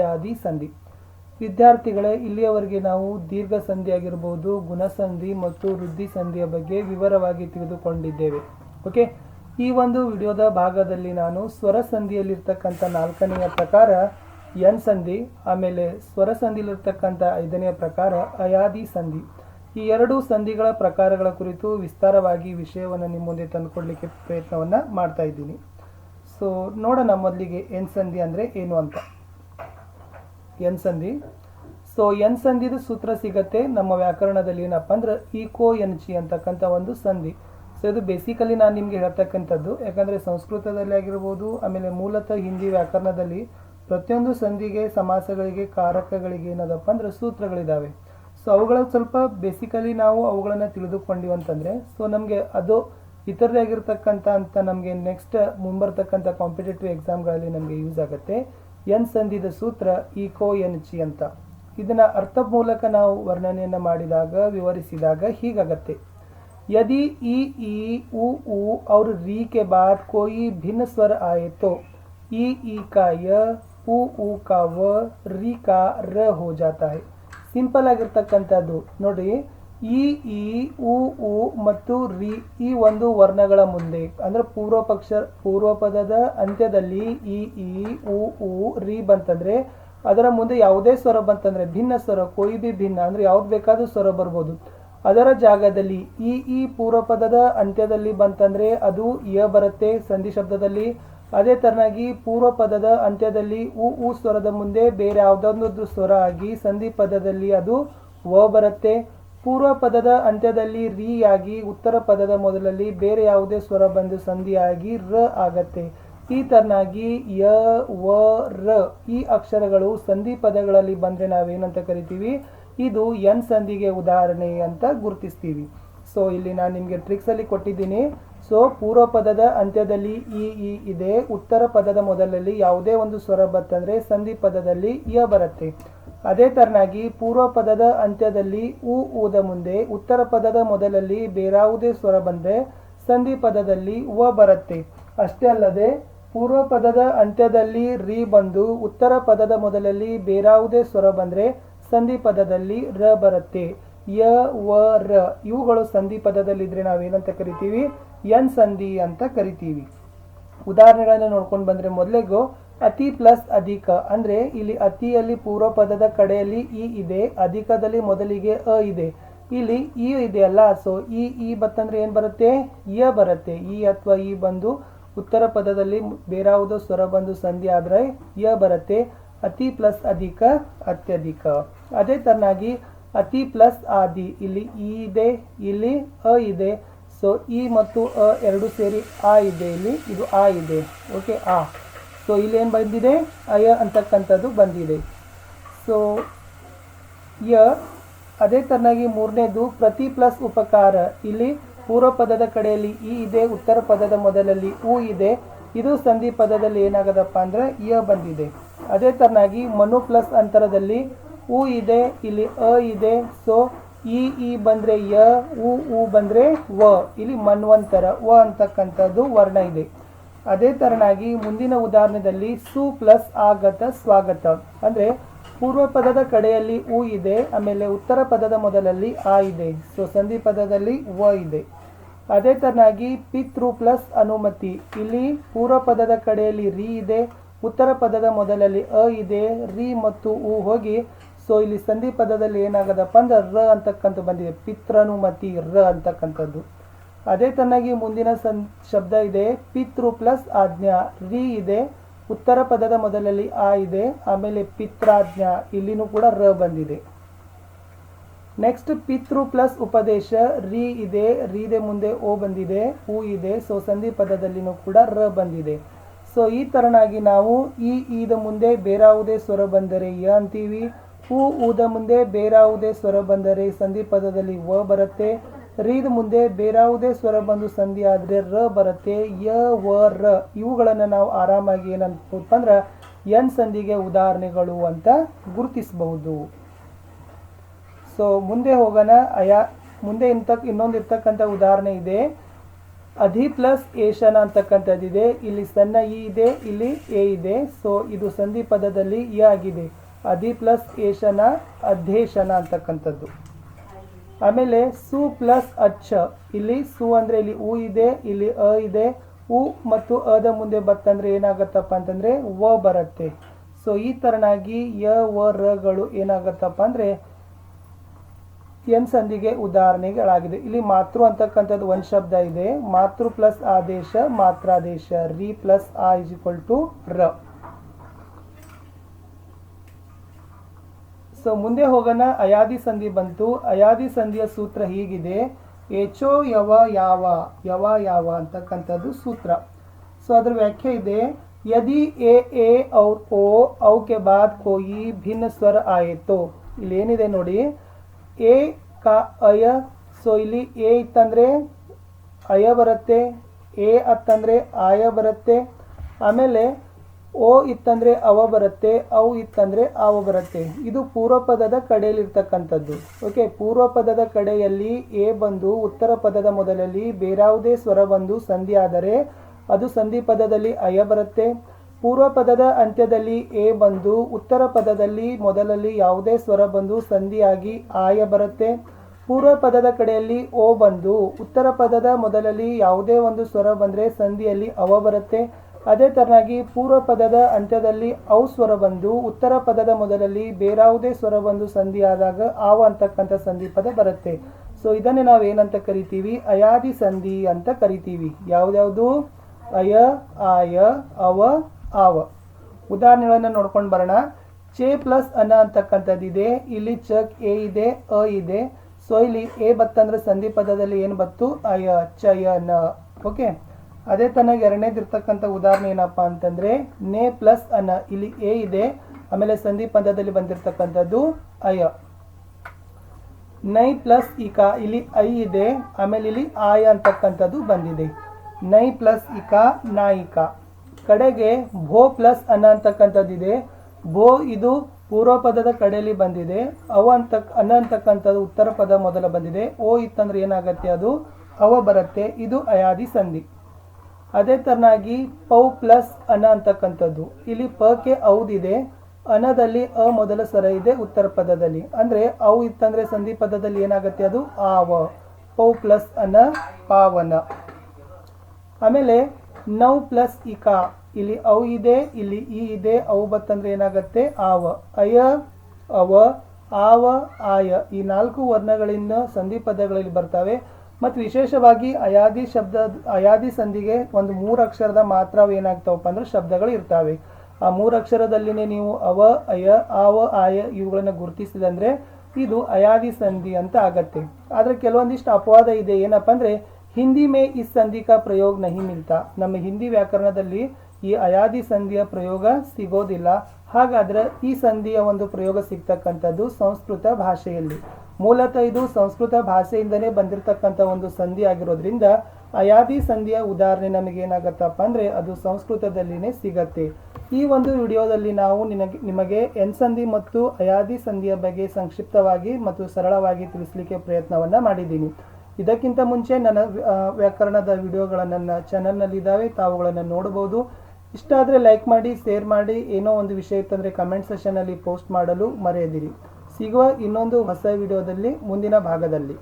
ಆದಿ ಸಂಧಿ. ವಿದ್ಯಾರ್ಥಿಗಳೇ, ಇಲ್ಲಿಯವರೆಗೆ ನಾವು ದೀರ್ಘ ಸಂಧಿ ಆಗಿರಬಹುದು ಗುಣಸಂಧಿ ಮತ್ತು ವೃದ್ಧಿ ಸಂಧಿಯ ಬಗ್ಗೆ ವಿವರವಾಗಿ ತಿಳಿದುಕೊಂಡಿದ್ದೇವೆ. ಓಕೆ? ಈ ಒಂದು ವಿಡಿಯೋದ ಭಾಗದಲ್ಲಿ ನಾನು ಸ್ವರ ಸಂಧಿಯಲ್ಲಿರ್ತಕ್ಕಂಥ ನಾಲ್ಕನೆಯ ಪ್ರಕಾರ ಎನ್ ಸಂಧಿ, ಆಮೇಲೆ ಸ್ವರ ಸಂಧಿಯಲ್ಲಿರ್ತಕ್ಕಂಥ ಐದನೆಯ ಪ್ರಕಾರ ಅಯಾದಿ ಸಂಧಿ. ಈ ಎರಡು ಸಂಧಿಗಳ ಪ್ರಕಾರಗಳ ಕುರಿತು ವಿಸ್ತಾರವಾಗಿ ವಿಷಯವನ್ನು ನಿಮ್ಮ ಮುಂದೆ ತಂದುಕೊಡ್ಲಿಕ್ಕೆ ಪ್ರಯತ್ನವನ್ನು ಮಾಡ್ತಾ ಇದ್ದೀನಿ. ಸೊ, ನೋಡೋಣ ಮೊದಲಿಗೆ ಎನ್ ಸಂಧಿ ಅಂದರೆ ಏನು ಅಂತ. ಎನ್ ಸಂಧಿ. ಸೊ ಎನ್ ಸಂಧಿದು ಸೂತ್ರ ಸಿಗತ್ತೆ. ನಮ್ಮ ವ್ಯಾಕರಣದಲ್ಲಿ ಏನಪ್ಪ ಅಂದ್ರೆ ಈಕೋ ಎನ್ ಚಿ ಅಂತಕ್ಕಂಥ ಒಂದು ಸಂಧಿ. ಸೊ ಇದು ಬೇಸಿಕಲಿ ನಾನು ನಿಮಗೆ ಹೇಳ್ತಕ್ಕಂಥದ್ದು. ಯಾಕಂದರೆ ಸಂಸ್ಕೃತದಲ್ಲಿ ಆಗಿರ್ಬೋದು, ಆಮೇಲೆ ಮೂಲತಃ ಹಿಂದಿ ವ್ಯಾಕರಣದಲ್ಲಿ ಪ್ರತಿಯೊಂದು ಸಂಧಿಗೆ, ಸಮಾಸಗಳಿಗೆ, ಕಾರಕಗಳಿಗೆ ಏನದಪ್ಪ ಅಂದ್ರೆ ಸೂತ್ರಗಳಿದ್ದಾವೆ ಸೊ ಅವುಗಳ ಸ್ವಲ್ಪ ಬೇಸಿಕಲಿ ನಾವು ಅವುಗಳನ್ನು ತಿಳಿದುಕೊಂಡಿವಿ ಅಂತಂದರೆ ಸೊ ನಮಗೆ ಅದು ಇತರರಾಗಿರ್ತಕ್ಕಂಥ ಅಂತ ನಮಗೆ ನೆಕ್ಸ್ಟ್ ಮುಂಬರ್ತಕ್ಕಂಥ ಕಾಂಪಿಟೇಟಿವ್ ಎಕ್ಸಾಮ್ಗಳಲ್ಲಿ ನಮಗೆ ಯೂಸ್ ಆಗುತ್ತೆ. ಎನ್ ಸಂಧಿದ ಸೂತ್ರ ಈ ಕೋ ಎನ್ ಚಿ ಅಂತ. ಇದನ್ನು ಅರ್ಥ ಮೂಲಕ ನಾವು ವರ್ಣನೆಯನ್ನು ಮಾಡಿದಾಗ, ವಿವರಿಸಿದಾಗ ಹೀಗಾಗತ್ತೆ. ಯದಿ ಈ ಈ, ಉ ಉ, ಅವ್ರ ರೀ ಕೆ ಬಾದ್ ಕೋಯಿ ಭಿನ್ನ ಸ್ವರ ಆಯಿತು. ಈ ಈ ಕಾಯ ಉ ಉ ಕಾ ವ, ರೀ ಕಾ ರ ಹೋ ಜಾತಾ ಹೈ ಸಿಂಪಲ್ ಆಗಿರ್ತಕ್ಕಂಥದ್ದು. ನೋಡಿ ಈ ಈ, ಉ ಉ ಮತ್ತು ರಿ ಈ ಒಂದು ವರ್ಣಗಳ ಮುಂದೆ. ಅಂದ್ರೆ ಪೂರ್ವ ಪಕ್ಷ ಪೂರ್ವ ಪದದ ಅಂತ್ಯದಲ್ಲಿ ಈ ಈ, ಉ ಉ, ರಿ ಬಂತಂದರೆ ಅದರ ಮುಂದೆ ಯಾವುದೇ ಸ್ವರ ಬಂತಂದರೆ ಭಿನ್ನ ಸ್ವರ, ಕೊಯ್ ಬಿ ಭಿನ್ನ, ಅಂದ್ರೆ ಯಾವ್ದು ಬೇಕಾದರೂ ಸ್ವರ ಬರ್ಬೋದು. ಅದರ ಜಾಗದಲ್ಲಿ ಈ ಈ ಪೂರ್ವ ಪದದ ಅಂತ್ಯದಲ್ಲಿ ಬಂತಂದ್ರೆ ಅದು ಯ ಬರುತ್ತೆ ಸಂಧಿ ಶಬ್ದದಲ್ಲಿ. ಅದೇ ತರನಾಗಿ ಪೂರ್ವ ಪದದ ಅಂತ್ಯದಲ್ಲಿ ಉ ಉ ಸ್ವರದ ಮುಂದೆ ಬೇರೆ ಯಾವುದೊಂದು ಸ್ವರ ಆಗಿ ಸಂಧಿ ಪದದಲ್ಲಿ ಅದು ವ ಬರುತ್ತೆ. ಪೂರ್ವ ಪದದ ಅಂತ್ಯದಲ್ಲಿ ರಿ ಆಗಿ ಉತ್ತರ ಪದದ ಮೊದಲಲ್ಲಿ ಬೇರೆ ಯಾವುದೇ ಸ್ವರ ಬಂದು ಸಂಧಿಯಾಗಿ ರ ಆಗತ್ತೆ. ಈ ತರನಾಗಿ ಯ, ವ, ರ ಈ ಅಕ್ಷರಗಳು ಸಂಧಿ ಪದಗಳಲ್ಲಿ ಬಂದ್ರೆ ನಾವೇನಂತ ಕರಿತೀವಿ? ಇದು ಎನ್ ಸಂಧಿಗೆ ಉದಾಹರಣೆ ಅಂತ ಗುರುತಿಸ್ತೀವಿ. ಸೊ ಇಲ್ಲಿ ನಾನು ನಿಮಗೆ ಟ್ರಿಕ್ಸಲ್ಲಿ ಕೊಟ್ಟಿದ್ದೀನಿ. ಸೊ ಪೂರ್ವ ಪದದ ಅಂತ್ಯದಲ್ಲಿ ಇ ಇ ಇದೆ. ಉತ್ತರ ಪದದ ಮೊದಲಲ್ಲಿ ಯಾವುದೇ ಒಂದು ಸ್ವರ ಬತ್ತಂದರೆ ಸಂಧಿ ಪದದಲ್ಲಿ ಯ ಬರುತ್ತೆ. ಅದೇ ತರನಾಗಿ ಪೂರ್ವ ಪದದ ಅಂತ್ಯದಲ್ಲಿ ಉ ಊದ ಮುಂದೆ ಉತ್ತರ ಪದದ ಮೊದಲಲ್ಲಿ ಬೇರಾವುದೇ ಸ್ವರ ಬಂದರೆ ಸಂಧಿ ಪದದಲ್ಲಿ ಉವ ಬರುತ್ತೆ. ಅಷ್ಟೇ ಅಲ್ಲದೆ ಪೂರ್ವ ಪದದ ಅಂತ್ಯದಲ್ಲಿ ರಿ ಬಂದು ಉತ್ತರ ಪದದ ಮೊದಲಲ್ಲಿ ಬೇರಾವುದೇ ಸ್ವರ ಬಂದರೆ ಸಂಧಿ ಪದದಲ್ಲಿ ರ ಬರುತ್ತೆ. ಯ, ವ, ರ ಇವುಗಳು ಸಂಧಿ ಪದದಲ್ಲಿದ್ರೆ ನಾವೇನಂತ ಕರಿತೀವಿ? ಎನ್ ಸಂಧಿ ಅಂತ ಕರಿತೀವಿ. ಉದಾಹರಣೆಗಳನ್ನು ನೋಡ್ಕೊಂಡು ಬಂದರೆ ಮೊದಲಿಗೂ ಅತಿ ಪ್ಲಸ್ ಅಧಿಕ. ಅಂದ್ರೆ ಇಲ್ಲಿ ಅತಿಯಲ್ಲಿ ಪೂರ್ವ ಪದದ ಕಡೆಯಲ್ಲಿ ಇ ಇದೆ, ಅಧಿಕದಲ್ಲಿ ಮೊದಲಿಗೆ ಅ ಇದೆ. ಇಲ್ಲಿ ಇ ಇದೆಯಲ್ಲ ಸೊ ಇ ಇ ಬತ್ತಂದ್ರೆ ಏನು ಬರುತ್ತೆ? ಯ ಬರುತ್ತೆ. ಇ ಅಥವಾ ಇ ಬಂದು ಉತ್ತರ ಪದದಲ್ಲಿ ಬೇರಾವುದೋ ಸ್ವರ ಬಂದು ಸಂಧಿ ಆದರೆ ಯ ಬರುತ್ತೆ. ಅತಿ ಪ್ಲಸ್ ಅಧಿಕ, ಅತ್ಯಧಿಕ. ಅದೇ ತರನಾಗಿ ಅತಿ ಪ್ಲಸ್ ಆದಿ. ಇಲ್ಲಿ ಇ ಇದೆ, ಇಲ್ಲಿ ಅ ಇದೆ. ಸೊ ಇ ಮತ್ತು ಅ ಎರಡು ಸೇರಿ ಆ ಇದೆ. ಇಲ್ಲಿ ಇದು ಆ ಇದೆ. ಓಕೆ ಆ. ಸೊ ಇಲ್ಲೇನು ಬಂದಿದೆ? ಅಯ ಅಂತಕ್ಕಂಥದ್ದು ಬಂದಿದೆ. ಸೊ ಯ ಅದೇ ತರನಾಗಿ ಮೂರನೇದು ಪ್ರತಿ ಪ್ಲಸ್ ಉಪಕಾರ. ಇಲ್ಲಿ ಪೂರ್ವ ಪದದ ಕಡೆಯಲ್ಲಿ ಇ ಇದೆ, ಉತ್ತರ ಪದದ ಮೊದಲಲ್ಲಿ ಉ ಇದೆ. ಇದು ಸಂಧಿ ಪದದಲ್ಲಿ ಏನಾಗದಪ್ಪ ಅಂದರೆ ಯ ಬಂದಿದೆ. ಅದೇ ತರನಾಗಿ ಮನು ಪ್ಲಸ್ ಅಂತರದಲ್ಲಿ ಉ ಇದೆ, ಇಲ್ಲಿ ಅ ಇದೆ. ಸೊ ಇ ಇ ಬಂದರೆ ಯ, ಉ ಉ ಬಂದರೆ ವ. ಇಲ್ಲಿ ಮನ್ವಂತರ, ವ ಅಂತಕ್ಕಂಥದ್ದು ವರ್ಣ ಇದೆ. ಅದೇ ತರನಾಗಿ ಮುಂದಿನ ಉದಾಹರಣೆಯಲ್ಲಿ ಸು ಪ್ಲಸ್ ಆಗತ ಸ್ವಾಗತ. ಅಂದ್ರೆ ಪೂರ್ವ ಪದದ ಕಡೆಯಲ್ಲಿ ಉ ಇದೆ, ಆಮೇಲೆ ಉತ್ತರ ಪದದ ಮೊದಲಲ್ಲಿ ಆ ಇದೆ. ಸೊ ಸಂಧಿ ಪದದಲ್ಲಿ ವ ಇದೆ. ಅದೇ ತರನಾಗಿ ಪಿತೃ ಪ್ಲಸ್ ಅನುಮತಿ. ಇಲ್ಲಿ ಪೂರ್ವ ಪದದ ಕಡೆಯಲ್ಲಿ ರಿ ಇದೆ, ಉತ್ತರ ಪದದ ಮೊದಲಲ್ಲಿ ಅ ಇದೆ, ರಿ ಮತ್ತು ಉ ಹೋಗಿ. ಸೊ ಇಲ್ಲಿ ಸಂಧಿ ಪದದಲ್ಲಿ ಏನಾಗದಪ್ಪ ಅಂದ್ರೆ ರ ಅಂತಕ್ಕಂಥ ಬಂದಿದೆ. ಪಿತೃನುಮತಿ ರ ಅಂತಕ್ಕಂಥದ್ದು. ಅದೇ ತನ್ನಾಗಿ ಮುಂದಿನ ಸಂ, ಶಬ್ದ ಇದೆ, ಪಿತೃ ಪ್ಲಸ್ ಆಜ್ಞಾ, ರಿ ಇದೆ, ಉತ್ತರ ಪದದ ಮೊದಲಲ್ಲಿ ಆ ಇದೆ, ಆಮೇಲೆ ಪಿತ್ರಾಜ್ಞಾ, ಇಲ್ಲಿನೂ ಕೂಡ ರ ಬಂದಿದೆ. ನೆಕ್ಸ್ಟ್ ಪಿತೃ ಪ್ಲಸ್ ಉಪದೇಶ, ರಿ ಇದೆ, ರೀದೆ ಮುಂದೆ ಓ ಬಂದಿದೆ ಹೂ ಇದೆ, ಸೊ ಸಂಧಿ ಪದದಲ್ಲಿನೂ ಕೂಡ ರ ಬಂದಿದೆ. ಸೊ ಈ ತರನಾಗಿ ನಾವು ಈ ಈದ ಮುಂದೆ ಬೇರಾವುದೇ ಸ್ವರ ಬಂದರೆ ಯ ಅಂತೀವಿ ಹೂ ಊದ ಮುಂದೆ ಬೇರಾವುದೇ ಸ್ವರ ಬಂದರೆ ಸಂಧಿ ಪದದಲ್ಲಿ ವ ಬರುತ್ತೆ ರೀದ ಮುಂದೆ ಬೇರಾವುದೇ ಸ್ವರ ಬಂದು ಸಂಧಿ ಆದರೆ ರ ಬರುತ್ತೆ, ಯ, ವ, ರ. ಇವುಗಳನ್ನು ನಾವು ಆರಾಮಾಗಿ ಏನಂತ ಅಂದ್ರೆ ಎನ್ ಸಂಧಿಗೆ ಉದಾಹರಣೆಗಳು ಅಂತ ಗುರುತಿಸಬಹುದು. ಸೊ ಮುಂದೆ ಹೋಗೋಣ. ಅಯಾ, ಮುಂದೆ ಇಂತ ಇನ್ನೊಂದು ಇರ್ತಕ್ಕಂಥ ಉದಾಹರಣೆ ಇದೆ. ಅಧಿ ಪ್ಲಸ್ ಏಷನ ಅಂತಕ್ಕಂಥದ್ದಿದೆ ಇಲ್ಲಿ ಸಣ್ಣ ಇ ಇದೆ, ಇಲ್ಲಿ ಎ ಇದೆ. ಸೊ ಇದು ಸಂಧಿ ಪದದಲ್ಲಿ ಇ ಆಗಿದೆ. ಅಧಿ ಪ್ಲಸ್ ಏಷನ ಅಧ್ಯೇಶನ ಅಂತಕ್ಕಂಥದ್ದು. ಆಮೇಲೆ ಸು ಪ್ಲಸ್ ಅಚ್ಚ. ಇಲ್ಲಿ ಸು ಅಂದ್ರೆ ಇಲ್ಲಿ ಉ ಇದೆ, ಇಲ್ಲಿ ಅ ಇದೆ. ಉ ಮತ್ತು ಅದ ಮುಂದೆ ಬತ್ತಂದ್ರೆ ಏನಾಗತ್ತಪ್ಪ ಅಂತಂದ್ರೆ ವ ಬರುತ್ತೆ. ಸೊ ಈ ತರನಾಗಿ ಯ, ವ ರಗಳು ಏನಾಗತ್ತಪ್ಪ ಅಂದ್ರೆ ಎನ್ ಸಂಧಿಗೆ ಉದಾಹರಣೆಗಳಾಗಿದೆ. ಇಲ್ಲಿ ಮಾತೃ ಅಂತಕ್ಕಂಥದ್ದು ಒಂದು ಶಬ್ದ ಇದೆ. ಮಾತೃ ಪ್ಲಸ್ ಆದೇಶ, ಮಾತ್ರಾದೇಶ, ರಿ ಪ್ಲಸ್ ಆ ಇಸ್ ಈಕ್ವಲ್ ಟು ರ. ಸೊ ಮುಂದೆ ಹೋಗೋಣ. ಅಯಾದಿ ಸಂಧಿ ಬಂತು. ಅಯಾದಿ ಸಂಧಿಯ ಸೂತ್ರ ಹೀಗಿದೆ. ಎಚೋ ಯವ ಯಾವ ಯವ ಯಾವ ಅಂತಕ್ಕಂಥದ್ದು ಸೂತ್ರ. ಸೊ ಅದ್ರ ವ್ಯಾಖ್ಯೆ ಇದೆ. ಯದಿ ಎ ಎ ಔರ್ ಓ ಅವಕ್ಕೆ ಬಾದ್ ಕೋಯಿ ಭಿನ್ನ ಸ್ವರ ಆಯಿತು. ಇಲ್ಲಿ ಏನಿದೆ ನೋಡಿ. ಎ ಕ ಅಯ ಸೊ ಇಲ್ಲಿ ಎ ಇತ್ತಂದ್ರೆ ಅಯ ಬರುತ್ತೆ, ಎ ಅತ್ತಂದರೆ ಆಯ ಬರುತ್ತೆ. ಆಮೇಲೆ ಓ ಇತ್ತಂದ್ರೆ ಅವ ಬರುತ್ತೆ ಅವು ಇತ್ತಂದ್ರೆ ಆವ ಬರುತ್ತೆ. ಇದು ಪೂರ್ವ ಪದದ ಕಡೆಯಲ್ಲಿ ಇರ್ತಕ್ಕಂಥದ್ದು ಓಕೆ ಪೂರ್ವ ಪದದ ಕಡೆಯಲ್ಲಿ ಎ ಬಂದು ಉತ್ತರ ಪದದ ಮೊದಲಲ್ಲಿ ಬೇರಾವುದೇ ಸ್ವರ ಬಂದು ಸಂಧಿ ಆದರೆ ಅದು ಸಂಧಿ ಪದದಲ್ಲಿ ಅಯ ಬರುತ್ತೆ. ಪೂರ್ವ ಪದದ ಅಂತ್ಯದಲ್ಲಿ ಎ ಬಂದು ಉತ್ತರ ಪದದಲ್ಲಿ ಮೊದಲಲ್ಲಿ ಯಾವುದೇ ಸ್ವರ ಬಂದು ಸಂಧಿಯಾಗಿ ಆಯ ಬರುತ್ತೆ. ಪೂರ್ವ ಪದದ ಕಡೆಯಲ್ಲಿ ಓ ಬಂದು ಉತ್ತರ ಪದದ ಮೊದಲಲ್ಲಿ ಯಾವುದೇ ಒಂದು ಸ್ವರ ಬಂದರೆ ಸಂಧಿಯಲ್ಲಿ ಅವ ಬರುತ್ತೆ. ಅದೇ ತರನಾಗಿ ಪೂರ್ವ ಪದದ ಅಂತ್ಯದಲ್ಲಿ ಔ ಸ್ವರ ಬಂದು ಉತ್ತರ ಪದದ ಮೊದಲಲ್ಲಿ ಬೇರಾವುದೇ ಸ್ವರ ಬಂದು ಸಂಧಿ ಆದಾಗ ಆವ ಅಂತಕ್ಕಂಥ ಸಂಧಿ ಪದ ಬರುತ್ತೆ. ಸೊ ಇದನ್ನೇ ನಾವು ಏನಂತ ಕರಿತೀವಿ? ಅಯಾದಿ ಸಂಧಿ ಅಂತ ಕರಿತೀವಿ. ಯಾವ್ದ್ಯಾವುದು? ಅಯ, ಆಯ, ಅವ, ಆವ. ಉದಾಹರಣೆಗಳನ್ನು ನೋಡ್ಕೊಂಡು ಬರೋಣ. ಚೆ ಪ್ಲಸ್ ಅನ ಅಂತಕ್ಕಂಥದ್ದಿದೆ ಇಲ್ಲಿ ಚಕ್ ಎ ಇದೆ, ಅ ಇದೆ. ಸೊ ಇಲ್ಲಿ ಎ ಬತ್ತಂದ್ರೆ ಸಂಧಿ ಪದದಲ್ಲಿ ಏನು ಬತ್ತು? ಅಯ ಚಯ ನ. ಓಕೆ ಅದೇ ತನಗೆ ಎರಡನೇದಿರ್ತಕ್ಕಂಥ ಉದಾಹರಣೆ ಏನಪ್ಪ ಅಂತಂದ್ರೆ, ನೇ ಪ್ಲಸ್ ಅನ ಇಲ್ಲಿ ಎ ಇದೆ, ಆಮೇಲೆ ಸಂಧಿ ಪದದಲ್ಲಿ ಬಂದಿರತಕ್ಕಂಥದ್ದು ಅಯ. ನೈ ಪ್ಲಸ್ ಇಕ ಇಲ್ಲಿ ಐ ಇದೆ, ಆಮೇಲೆ ಇಲ್ಲಿ ಆಯ ಅಂತಕ್ಕಂಥದ್ದು ಬಂದಿದೆ. ನೈ ಪ್ಲಸ್ ಇಕ ನಾಯಿಕ ಕಡೆಗೆ ಭೋ ಪ್ಲಸ್ ಅನ ಅಂತಕ್ಕಂಥದ್ದಿದೆ. ಭೋ ಇದು ಪೂರ್ವ ಪದದ ಕಡೆಯಲ್ಲಿ ಬಂದಿದೆ, ಅವ ಅಂತ ಅನ ಅಂತಕ್ಕಂಥದ್ದು ಉತ್ತರ ಪದ ಮೊದಲ ಬಂದಿದೆ. ಓ ಇತ್ತಂದ್ರೆ ಏನಾಗತ್ತೆ ಅದು? ಅವ ಬರುತ್ತೆ, ಇದು ಅಯಾದಿ ಸಂಧಿ. ಅದೇ ತರನಾಗಿ ಪೌ ಪ್ಲಸ್ ಅನ ಅಂತಕ್ಕಂಥದ್ದು. ಇಲ್ಲಿ ಪಕ್ಕೆ ಔದಿದೆ ಅನದಲ್ಲಿ ಅ ಮೊದಲ ಸ್ವರ ಇದೆ ಉತ್ತರ ಪದದಲ್ಲಿ. ಅಂದ್ರೆ ಅವು ಇತ್ತಂದ್ರೆ ಸಂಧಿ ಪದದಲ್ಲಿ ಏನಾಗುತ್ತೆ ಅದು? ಆವ. ಪೌ ಪ್ಲಸ್ ಅನ ಪಾವನ. ಆಮೇಲೆ ನೌ ಪ್ಲಸ್ ಇಕ. ಇಲ್ಲಿ ಔ ಇದೆ, ಇಲ್ಲಿ ಇ ಇದೆ. ಅವು ಬತ್ತಂದ್ರೆ ಏನಾಗತ್ತೆ? ಆವ. ಅಯ, ಅವ, ಆವ, ಆಯ. ಈ ನಾಲ್ಕು ವರ್ಣಗಳಿಂದ ಸಂಧಿ ಪದಗಳಲ್ಲಿ ಬರ್ತವೆ. ಮತ್ತು ವಿಶೇಷವಾಗಿ ಅಯಾದಿ ಶಬ್ದ, ಅಯಾದಿ ಸಂಧಿಗೆ ಒಂದು ಮೂರು ಅಕ್ಷರದ ಮಾತ್ರ ಏನಾಗ್ತಾವಪ್ಪ ಅಂದ್ರೆ ಶಬ್ದಗಳು ಇರ್ತಾವೆ. ಆ ಮೂರು ಅಕ್ಷರದಲ್ಲಿನೇ ನೀವು ಅವ, ಅಯ ಅವ ಆಯ ಇವುಗಳನ್ನು ಗುರುತಿಸಿದಂದ್ರೆ ಇದು ಅಯಾದಿ ಸಂಧಿ ಅಂತ ಆಗತ್ತೆ. ಆದ್ರೆ ಕೆಲವೊಂದಿಷ್ಟು ಅಪವಾದ ಇದೆ. ಏನಪ್ಪ ಅಂದರೆ ಹಿಂದಿ ಮೇ ಈ ಸಂಧಿ ಕಾ ಪ್ರಯೋಗ ನಹಿ ಮಿಲ್ತಾ. ನಮ್ಮ ಹಿಂದಿ ವ್ಯಾಕರಣದಲ್ಲಿ ಈ ಅಯಾದಿ ಸಂಧಿಯ ಪ್ರಯೋಗ ಸಿಗೋದಿಲ್ಲ. ಹಾಗಾದ್ರೆ ಈ ಸಂಧಿಯ ಒಂದು ಪ್ರಯೋಗ ಸಿಗ್ತಕ್ಕಂಥದ್ದು ಸಂಸ್ಕೃತ ಭಾಷೆಯಲ್ಲಿ. ಮೂಲತಃ ಇದು ಸಂಸ್ಕೃತ ಭಾಷೆಯಿಂದನೇ ಬಂದಿರತಕ್ಕಂಥ ಒಂದು ಸಂಧಿ ಆಗಿರೋದ್ರಿಂದ ಅಯಾದಿ ಸಂಧಿಯ ಉದಾಹರಣೆ ನಮಗೆ ಏನಾಗತ್ತಪ್ಪ ಅಂದ್ರೆ ಅದು ಸಂಸ್ಕೃತದಲ್ಲಿನೇ ಸಿಗತ್ತೆ. ಈ ಒಂದು ವಿಡಿಯೋದಲ್ಲಿ ನಾವು ನಿನಗೆ, ನಿಮಗೆ ಎನ್ ಸಂಧಿ ಮತ್ತು ಅಯಾದಿ ಸಂಧಿಯ ಬಗ್ಗೆ ಸಂಕ್ಷಿಪ್ತವಾಗಿ ಮತ್ತು ಸರಳವಾಗಿ ತಿಳಿಸಲಿಕ್ಕೆ ಪ್ರಯತ್ನವನ್ನು ಮಾಡಿದ್ದೀನಿ. ಇದಕ್ಕಿಂತ ಮುಂಚೆ ನನ್ನ ವ್ಯಾಕರಣದ ವಿಡಿಯೋಗಳ ನನ್ನ ಚಾನಲ್ನಲ್ಲಿದ್ದಾವೆ, ತಾವುಗಳನ್ನು ನೋಡಬಹುದು. ಇಷ್ಟ ಆದರೆ ಲೈಕ್ ಮಾಡಿ, ಶೇರ್ ಮಾಡಿ, ಏನೋ ಒಂದು ವಿಷಯ ಇತ್ತಂದರೆ ಕಮೆಂಟ್ ಸೆಷನಲ್ಲಿ ಪೋಸ್ಟ್ ಮಾಡಲು ಮರೆಯದಿರಿ. ಸಿಗುವ ಇನ್ನೊಂದು ಹೊಸ ವಿಡಿಯೋದಲ್ಲಿ ಮುಂದಿನ ಭಾಗದಲ್ಲಿ.